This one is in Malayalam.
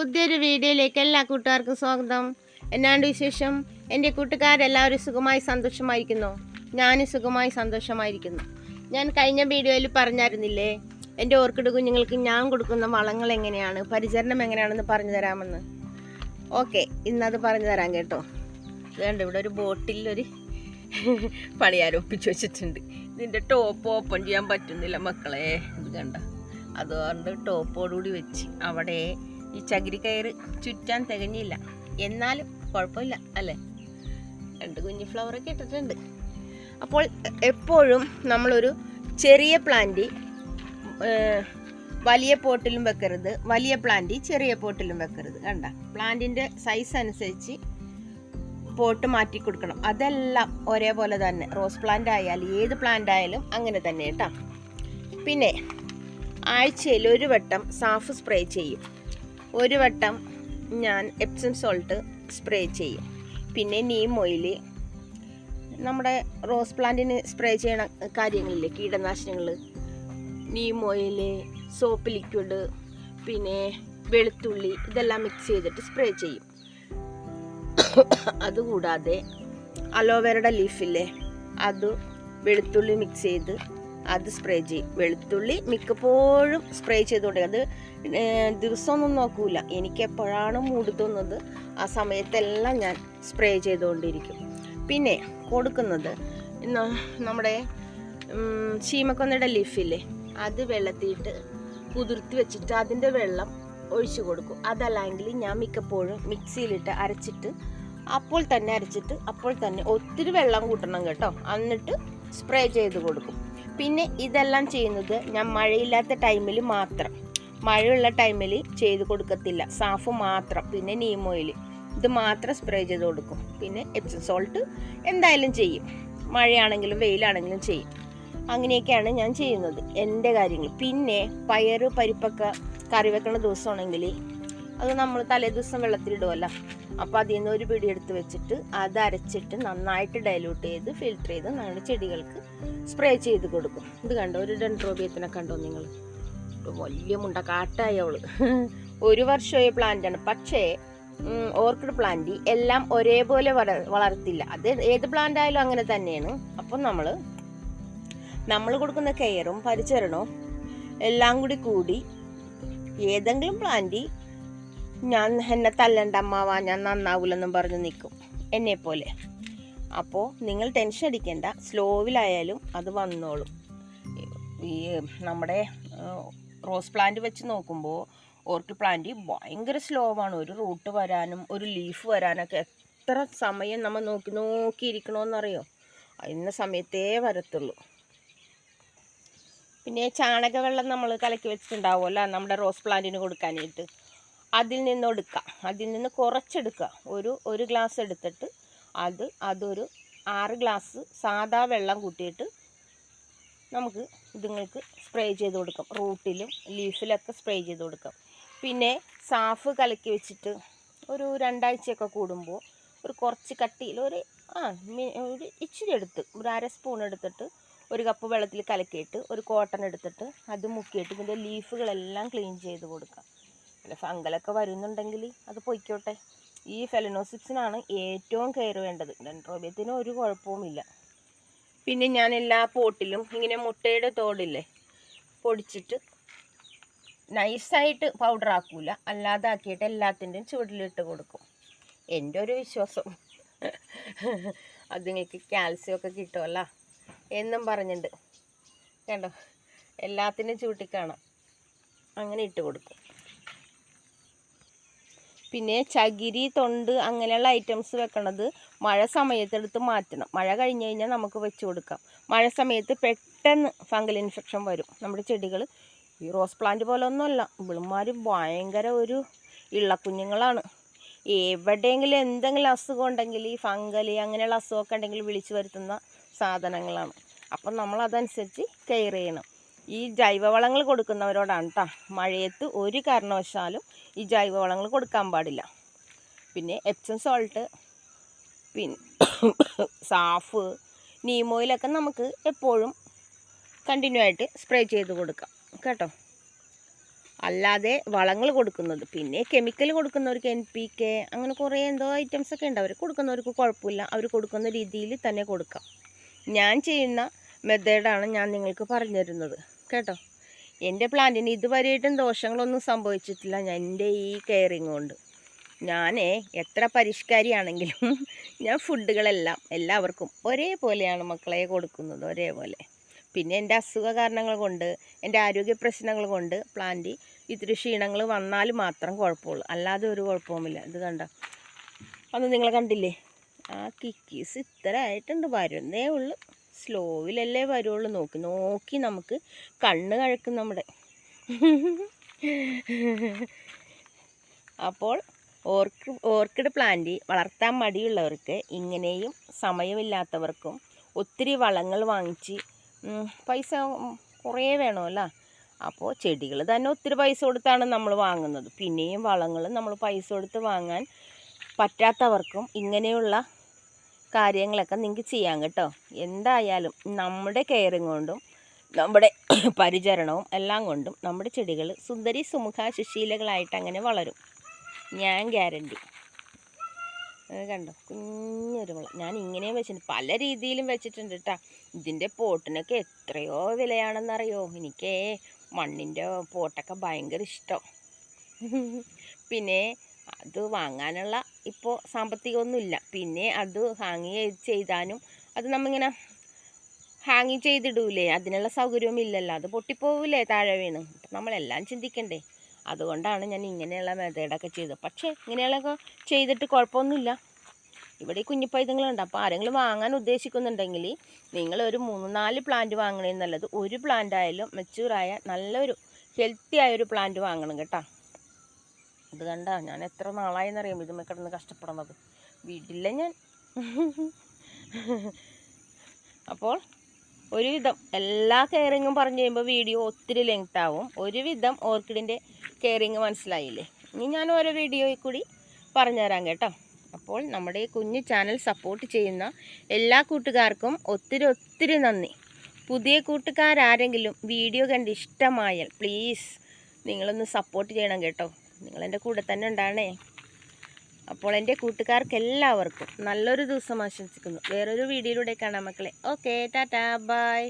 പുതിയൊരു വീഡിയോയിലേക്ക് എല്ലാ കൂട്ടുകാർക്കും സ്വാഗതം. എന്നാണ്ട് വിശേഷം? എന്റെ കൂട്ടുകാരെല്ലാവരും സുഖമായി സന്തോഷമായിരിക്കുന്നു. ഞാനും സുഖമായി സന്തോഷമായിരിക്കുന്നു. ഞാൻ കഴിഞ്ഞ വീഡിയോയിൽ പറഞ്ഞായിരുന്നില്ലേ? എന്റെ ഓർക്കിഡ് കുഞ്ഞുങ്ങൾക്ക് ഞാൻ കൊടുക്കുന്ന വളങ്ങൾ എങ്ങനെയാണ്? പരിചരണം എങ്ങനെയാണെന്ന് പറഞ്ഞു തരാമെന്ന്. ഓക്കെ ഇന്നത് പറഞ്ഞു തരാം കേട്ടോ. വേണ്ട ഇവിടെ ഒരു ബോട്ടിലൊരു ഒരു പണിയാരം ഒപ്പിച്ച് വെച്ചിട്ടുണ്ട്. ഇതിന്റെ ടോപ്പ് ഓപ്പൺ ചെയ്യാൻ പറ്റുന്നില്ല മക്കളെ. ഇത് കണ്ട? അതുകൊണ്ട് ടോപ്പോടുകൂടി വെച്ച് അവിടെ ഈ ചകിരി കയറ് ചുറ്റാൻ തികഞ്ഞില്ല. എന്നാലും കുഴപ്പമില്ല അല്ലേ? രണ്ട് കുഞ്ഞു ഫ്ലവറൊക്കെ ഇട്ടിട്ടുണ്ട്. അപ്പോൾ എപ്പോഴും നമ്മളൊരു ചെറിയ പ്ലാന്റ് വലിയ പോട്ടിലും വെക്കരുത്. വലിയ പ്ലാന്റ് ചെറിയ പോട്ടിലും വെക്കരുത്. കണ്ട? പ്ലാന്റിന്റെ സൈസ് അനുസരിച്ച് പോട്ട് മാറ്റി കൊടുക്കണം. അതെല്ലാം ഒരേപോലെ തന്നെ. റോസ് പ്ലാന്റ് ആയാലും ഏത് പ്ലാന്റ് ആയാലും അങ്ങനെ തന്നെ കേട്ടോ. പിന്നെ ആഴ്ചയിൽ ഒരു വട്ടം സാഫ് സ്പ്രേ ചെയ്യും. ഒരു വട്ടം ഞാൻ എപ്സം സോൾട്ട് സ്പ്രേ ചെയ്യും. പിന്നെ നീം ഓയിൽ നമ്മുടെ റോസ് പ്ലാന്റിന് സ്പ്രേ ചെയ്യണ കാര്യങ്ങളില്ലേ കീടനാശിനികൾ നീം ഓയിൽ സോപ്പ് ലിക്വിഡ് പിന്നെ വെളുത്തുള്ളി ഇതെല്ലാം മിക്സ് ചെയ്തിട്ട് സ്പ്രേ ചെയ്യും. അതുകൂടാതെ അലോവേരയുടെ ലീഫില്ലേ അത് വെളുത്തുള്ളി മിക്സ് ചെയ്ത് അത് സ്പ്രേ ചെയ്യും. വെളുത്തുള്ളി മിക്കപ്പോഴും സ്പ്രേ ചെയ്തുകൊണ്ട് അത് ദിവസമൊന്നും നോക്കൂല. എനിക്ക് എപ്പോഴാണ് മൂട് തോന്നുന്നത് ആ സമയത്തെല്ലാം ഞാൻ സ്പ്രേ ചെയ്തുകൊണ്ടിരിക്കും. പിന്നെ കൊടുക്കുന്നത് നമ്മുടെ ചീമക്കൊന്നയുടെ ലീഫില്ലേ അത് വെള്ളത്തിയിട്ട് കുതിർത്തി വെച്ചിട്ട് അതിന്റെ വെള്ളം ഒഴിച്ചു കൊടുക്കും. അതല്ലെങ്കിൽ ഞാൻ മിക്കപ്പോഴും മിക്സിയിലിട്ട് അരച്ചിട്ട് അപ്പോൾ തന്നെ അരച്ചിട്ട് അപ്പോൾ തന്നെ ഒത്തിരി വെള്ളം കൂട്ടണം കേട്ടോ. എന്നിട്ട് സ്പ്രേ ചെയ്ത് കൊടുക്കും. പിന്നെ ഇതെല്ലാം ചെയ്യുന്നത് ഞാൻ മഴയില്ലാത്ത ടൈമിൽ മാത്രം. മഴയുള്ള ടൈമിൽ ചെയ്ത് കൊടുക്കത്തില്ല. സാഫ് മാത്രം. പിന്നെ നീം ഓയിൽ ഇത് മാത്രം സ്പ്രേ ചെയ്ത് കൊടുക്കും. പിന്നെ എപ്സം സോൾട്ട് എന്തായാലും ചെയ്യും. മഴയാണെങ്കിലും വെയിലാണെങ്കിലും ചെയ്യും. അങ്ങനെയൊക്കെയാണ് ഞാൻ ചെയ്യുന്നത്. എന്റെ കാര്യങ്ങൾ. പിന്നെ പയറ് പരിപ്പൊക്കെ കറി വെക്കണ ദിവസമാണെങ്കിൽ അത് നമ്മൾ തലേദിവസം വെള്ളത്തിലിടുമല്ലോ അപ്പോൾ അതിൽ നിന്ന് ഒരു പിടി എടുത്ത് വെച്ചിട്ട് അത് അരച്ചിട്ട് നന്നായിട്ട് ഡൈലൂട്ട് ചെയ്ത് ഫിൽറ്റർ ചെയ്ത് നമ്മുടെ ചെടികൾക്ക് സ്പ്രേ ചെയ്ത് കൊടുക്കും. ഇത് കണ്ടോ? ഒരു ഡെൻട്രോബിയത്തിനെ കണ്ടോ നിങ്ങൾ? വലിയ മുണ്ട കാട്ടായി അവൾ. ഒരു വർഷമായ പ്ലാന്റാണ് പക്ഷേ ഓർക്കിഡ് പ്ലാന്റ് എല്ലാം ഒരേപോലെ വള വളർത്തില്ല. അത് ഏത് പ്ലാന്റ് ആയാലും അങ്ങനെ തന്നെയാണ്. അപ്പം നമ്മൾ നമ്മൾ കൊടുക്കുന്ന കെയറും പരിചരണവും എല്ലാം കൂടി കൂടി ഏതെങ്കിലും പ്ലാന്റ് ഞാൻ എന്നെ തല്ലണ്ട അമ്മാവാ ഞാൻ നന്നാവൂലെന്നും പറഞ്ഞ് നിൽക്കും എന്നെ പോലെ അപ്പോൾ നിങ്ങൾ ടെൻഷൻ അടിക്കേണ്ട. സ്ലോവിലായാലും അത് വന്നോളും. ഈ നമ്മുടെ റോസ് പ്ലാന്റ് വെച്ച് നോക്കുമ്പോൾ ഓർക്കിഡ് പ്ലാന്റ് ഭയങ്കര സ്ലോ ആണ് ഒരു റൂട്ട് വരാനും ഒരു ലീഫ് വരാനൊക്കെ എത്ര സമയം നമ്മൾ നോക്കി നോക്കിയിരിക്കണമെന്നറിയോ ഇന്ന സമയത്തേ വരത്തുള്ളൂ. പിന്നെ ചാണകവെള്ളം നമ്മൾ കലക്കി വെച്ചിട്ടുണ്ടാവുമല്ലോ? നമ്മുടെ റോസ് പ്ലാന്റിന് കൊടുക്കാനായിട്ട്. അതിൽ നിന്ന് എടുക്കാം. അതിൽ നിന്ന് കുറച്ചെടുക്കുക. ഒരു ഒരു ഗ്ലാസ് എടുത്തിട്ട് അത് അതൊരു ആറ് ഗ്ലാസ് സാദാ വെള്ളം കൂട്ടിയിട്ട് നമുക്ക് ഇതുങ്ങൾക്ക് സ്പ്രേ ചെയ്ത് കൊടുക്കാം. റൂട്ടിലും ലീഫിലൊക്കെ സ്പ്രേ ചെയ്ത് കൊടുക്കാം. പിന്നെ സാഫ് കലക്കി വെച്ചിട്ട് ഒരു രണ്ടാഴ്ചയൊക്കെ കൂടുമ്പോൾ ഒരു കുറച്ച് കട്ടിയിൽ ഒരു ആ ഒരു ഇച്ചിരി എടുത്ത് ഒരു അര സ്പൂൺ എടുത്തിട്ട് ഒരു കപ്പ് വെള്ളത്തിൽ കലക്കിയിട്ട് ഒരു കോട്ടൺ എടുത്തിട്ട് അത് മുക്കിയിട്ട് ഇതിന്റെ ലീഫുകളെല്ലാം ക്ലീൻ ചെയ്ത് കൊടുക്കാം. അല്ല ഫംഗലൊക്കെ വരുന്നുണ്ടെങ്കിൽ അത് പൊയ്ക്കോട്ടെ. ഈ ഫെലനോസിപ്സിനാണ് ഏറ്റവും കെയർ വേണ്ടത്. ഡെൻട്രോബിയത്തിന് ഒരു കുഴപ്പവുമില്ല. പിന്നെ ഞാൻ എല്ലാ പോട്ടിലും ഇങ്ങനെ മുട്ടയുടെ തോടില്ലേ പൊടിച്ചിട്ട് നൈസായിട്ട് പൗഡർ ആക്കൂല. അല്ലാതെ ആക്കിയിട്ട് എല്ലാത്തിന്റെയും ചുവട്ടിലിട്ട് കൊടുക്കും. എന്റെ ഒരു വിശ്വാസം. അതുങ്ങൾക്ക് നിങ്ങൾക്ക് കാൽസ്യം ഒക്കെ കിട്ടുമല്ല എന്നും പറഞ്ഞിട്ടുണ്ട് കണ്ടോ? എല്ലാത്തിനും ചൂട്ടിക്കാണാം അങ്ങനെ ഇട്ട് കൊടുക്കും. പിന്നെ ചകിരി തൊണ്ട് അങ്ങനെയുള്ള ഐറ്റംസ് വെക്കണത് മഴ സമയത്തെടുത്ത് മാറ്റണം. മഴ കഴിഞ്ഞ് കഴിഞ്ഞാൽ നമുക്ക് വെച്ച് കൊടുക്കാം. മഴ സമയത്ത് പെട്ടെന്ന് ഫംഗൽ ഇൻഫെക്ഷൻ വരും. നമ്മുടെ ചെടികൾ ഈ റോസ് പ്ലാന്റ് പോലെ ഒന്നുമല്ല ഇവിളുമാർ ഭയങ്കര ഒരു ഇള്ളക്കുഞ്ഞുങ്ങളാണ് എവിടെയെങ്കിലും എന്തെങ്കിലും അസുഖം ഉണ്ടെങ്കിൽ ഈ ഫംഗൽ അങ്ങനെയുള്ള അസുഖമൊക്കെ ഉണ്ടെങ്കിൽ വിളിച്ചു വരുത്തുന്ന സാധനങ്ങളാണ്. അപ്പം നമ്മൾ അതനുസരിച്ച് കെയർ ചെയ്യണം. ഈ ജൈവവളങ്ങൾ കൊടുക്കുന്നവരോടാണ് കേട്ടോ മഴയത്ത് ഒരു കാരണവശാലും ഈ ജൈവവളങ്ങൾ കൊടുക്കാൻ പാടില്ല. പിന്നെ എപ്സം സോൾട്ട് പിന്നെ സാഫ് നീമോയിലൊക്കെ നമുക്ക് എപ്പോഴും കണ്ടിന്യൂ ആയിട്ട് സ്പ്രേ ചെയ്ത് കൊടുക്കാം. കേട്ടോ? അല്ലാതെ വളങ്ങൾ കൊടുക്കുന്നത് പിന്നെ കെമിക്കൽ കൊടുക്കുന്നവർക്ക് എൻ പി കെ അങ്ങനെ കുറേ എന്തോ ഐറ്റംസ് ഒക്കെ ഉണ്ട്. അവർ കൊടുക്കുന്നവർക്ക് കുഴപ്പമില്ല. അവർ കൊടുക്കുന്ന രീതിയിൽ തന്നെ കൊടുക്കാം. ഞാൻ ചെയ്യുന്ന മെത്തേഡാണ് ഞാൻ നിങ്ങൾക്ക് പറഞ്ഞു തരുന്നത് കേട്ടോ. എന്റെ പ്ലാന്റിന് ഇതുവരെയായിട്ടും ദോഷങ്ങളൊന്നും സംഭവിച്ചിട്ടില്ല. ഞാൻ എന്റെ ഈ കെയറിങ് കൊണ്ട്. ഞാനേ എത്ര പരിഷ്കാരിയാണെങ്കിലും ഞാൻ ഫുഡുകളെല്ലാം എല്ലാവർക്കും ഒരേപോലെയാണ് മക്കളെ കൊടുക്കുന്നത് ഒരേപോലെ. പിന്നെ എന്റെ അസുഖ കാരണങ്ങൾ കൊണ്ട് എന്റെ ആരോഗ്യ പ്രശ്നങ്ങൾ കൊണ്ട് പ്ലാന്റ് ഇത്തിരി ക്ഷീണങ്ങൾ വന്നാൽ മാത്രം കുഴപ്പമുള്ളൂ. അല്ലാതെ ഒരു കുഴപ്പവുമില്ല. ഇത് കണ്ട? അന്ന് നിങ്ങൾ കണ്ടില്ലേ? ആ കിക്കീസ് ഇത്ര ആയിട്ടുണ്ട്. വരുന്നേ ഉള്ളൂ. സ്ലോവിലല്ലേ വരുള്ളൂ. നോക്കി നോക്കി നമുക്ക് കണ്ണ് കഴക്കും നമ്മുടെ. അപ്പോൾ ഓർക്ക് ഓർക്കിഡ് പ്ലാന്റ് വളർത്താൻ മടിയുള്ളവർക്ക് ഇങ്ങനെയും സമയമില്ലാത്തവർക്കും ഒത്തിരി വളങ്ങൾ വാങ്ങിച്ച് പൈസ കുറേ വേണമല്ലോ. അപ്പോൾ ചെടികൾ തന്നെ ഒത്തിരി പൈസ കൊടുത്താണ് നമ്മൾ വാങ്ങുന്നത്. പിന്നെയും വളങ്ങൾ നമ്മൾ പൈസ കൊടുത്ത് വാങ്ങാൻ പറ്റാത്തവർക്കും ഇങ്ങനെയുള്ള കാര്യങ്ങളൊക്കെ നിങ്ങൾക്ക് ചെയ്യാം കേട്ടോ. എന്തായാലും നമ്മുടെ കെയറിങ് കൊണ്ടും നമ്മുടെ പരിചരണവും എല്ലാം കൊണ്ടും നമ്മുടെ ചെടികൾ സുന്ദരി സുമുഖ സുശീലകളായിട്ട് അങ്ങനെ വളരും. ഞാൻ ഗ്യാരണ്ടി കണ്ടോ? കുഞ്ഞൊരു മുള ഞാൻ ഇങ്ങനെയും വെച്ചിട്ടുണ്ട്. പല രീതിയിലും വെച്ചിട്ടുണ്ട് കേട്ടോ ഇതിന്റെ പോട്ടിനൊക്കെ എത്രയോ വിലയാണെന്നറിയോ? എനിക്കേ മണ്ണിന്റെ പോട്ടൊക്കെ ഭയങ്കര ഇഷ്ടം. പിന്നെ അത് വാങ്ങാനുള്ള ഇപ്പോൾ സാമ്പത്തികമൊന്നുമില്ല. പിന്നെ അത് ഹാങ് ചെയ്താനും അത് നമ്മിങ്ങനെ ഹാങ് ചെയ്തിടൂലേ അതിനുള്ള സൗകര്യവും ഇല്ലല്ലോ അത് പൊട്ടിപ്പോവില്ലേ താഴെ വീണ്. നമ്മളെല്ലാം ചിന്തിക്കണ്ടേ. അതുകൊണ്ടാണ് ഞാൻ ഇങ്ങനെയുള്ള മെത്തേഡൊക്കെ ചെയ്തത്. പക്ഷേ ഇങ്ങനെയുള്ളതൊക്കെ ചെയ്തിട്ട് കുഴപ്പമൊന്നുമില്ല. ഇവിടെ ഈ കുഞ്ഞു പൈതങ്ങളുണ്ട് അപ്പോൾ ആരെങ്കിലും വാങ്ങാൻ ഉദ്ദേശിക്കുന്നുണ്ടെങ്കിൽ നിങ്ങൾ ഒരു മൂന്ന് നാല് പ്ലാന്റ് വാങ്ങണേ നല്ലത്. ഒരു പ്ലാന്റ് ആയാലും മെച്ചൂറായ നല്ലൊരു ഹെൽത്തി ആയ ഒരു പ്ലാന്റ് വാങ്ങണം കേട്ടോ. ഇത് കണ്ട ഞാൻ എത്ര നാളായി എന്നറിയാം ഇതുമ്മ കിടന്ന് കഷ്ടപ്പെടുന്നത് വീട്ടില്ല ഞാൻ. അപ്പോൾ ഒരുവിധം എല്ലാ കെയറിങ്ങും പറഞ്ഞു കഴിയുമ്പോൾ വീഡിയോ ഒത്തിരി ലെങ്ത് ആവും. ഒരുവിധം ഓർക്കിഡിന്റെ കെയറിങ് മനസ്സിലായില്ലേ? ഇനി ഞാൻ ഓരോ വീഡിയോയിൽ കൂടി പറഞ്ഞുതരാം കേട്ടോ. അപ്പോൾ നമ്മുടെ ഈ കുഞ്ഞു ചാനൽ സപ്പോർട്ട് ചെയ്യുന്ന എല്ലാ കൂട്ടുകാർക്കും ഒത്തിരി ഒത്തിരി നന്ദി. പുതിയ കൂട്ടുകാരാരെങ്കിലും വീഡിയോ കണ്ട് ഇഷ്ടമായാൽ പ്ലീസ് നിങ്ങളൊന്ന് സപ്പോർട്ട് ചെയ്യണം കേട്ടോ. നിങ്ങളെന്റെ കൂടെ തന്നെ ഉണ്ടാണേ. അപ്പോൾ എന്റെ കൂട്ടുകാർക്ക് എല്ലാവർക്കും നല്ലൊരു ദിവസം ആശംസിക്കുന്നു. വേറൊരു വീഡിയോയിലൂടെ കാണാം മക്കളെ. Okay tata bye